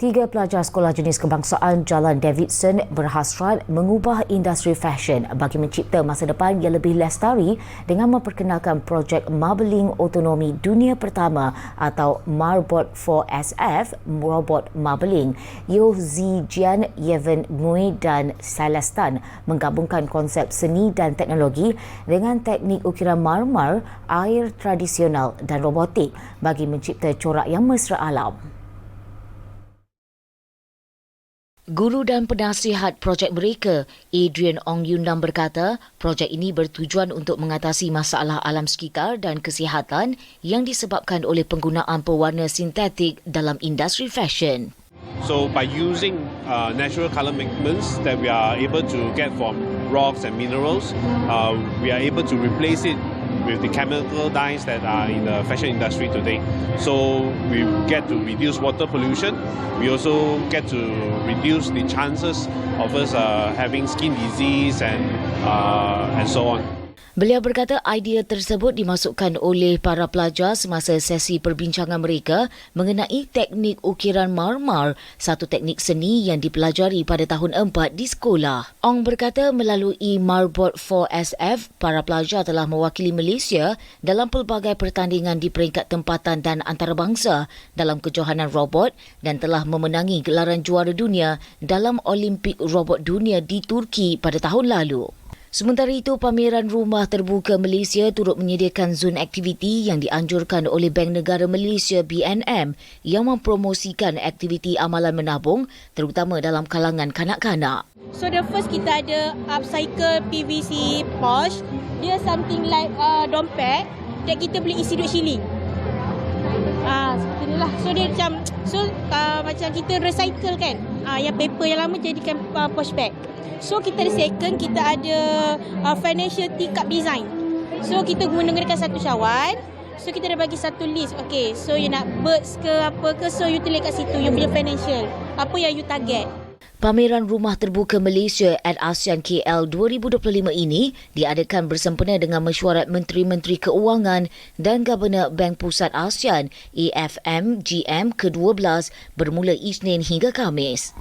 Tiga pelajar sekolah jenis kebangsaan Jalan Davidson berhasrat mengubah industri fashion bagi mencipta masa depan yang lebih lestari dengan memperkenalkan projek marbling otonomi dunia pertama atau Marbot 4SF robot marbling. Yo Zijian, Yeven Ngui dan Celestan menggabungkan konsep seni dan teknologi dengan teknik ukiran marmar, air tradisional dan robotik bagi mencipta corak yang mesra alam. Guru dan penasihat projek mereka, Adrian Ong Yun Lam berkata, projek ini bertujuan untuk mengatasi masalah alam sekitar dan kesihatan yang disebabkan oleh penggunaan pewarna sintetik dalam industri fashion. So by using uh, natural color pigments that we are able to get from rocks and minerals, uh, we are able to replace it with the chemical dyes that are in the fashion industry today. So we get to reduce water pollution. We also get to reduce the chances of us uh, having skin disease and uh, and so on. Beliau berkata idea tersebut dimasukkan oleh para pelajar semasa sesi perbincangan mereka mengenai teknik ukiran marmar, satu teknik seni yang dipelajari pada tahun 4 di sekolah. Ong berkata melalui Marbot 4SF, para pelajar telah mewakili Malaysia dalam pelbagai pertandingan di peringkat tempatan dan antarabangsa dalam kejohanan robot dan telah memenangi gelaran juara dunia dalam Olimpik Robot Dunia di Turki pada tahun lalu. Sementara itu, pameran Rumah Terbuka Malaysia turut menyediakan zon aktiviti yang dianjurkan oleh Bank Negara Malaysia BNM yang mempromosikan aktiviti amalan menabung terutama dalam kalangan kanak-kanak. So the first kita ada upcycle PVC pouch. Dia something like uh, dompet that kita boleh isi duit shilling. Ah, seperti inilah. So dia macam so uh, macam kita recycle kan. Ah, yang paper yang lama jadikan uh, pouch bag. So kita ada second kita ada uh, financial teacup design. So kita menggunakan satu syawal. So kita dah bagi satu list. Okay, so you nak birds ke apa ke so you tulis kat situ you punya financial. Apa yang you target. Pameran Rumah Terbuka Malaysia at ASEAN KL 2025 ini diadakan bersempena dengan mesyuarat Menteri-Menteri Keuangan dan Governor Bank Pusat ASEAN AFM GM ke-12 bermula Isnin hingga Khamis.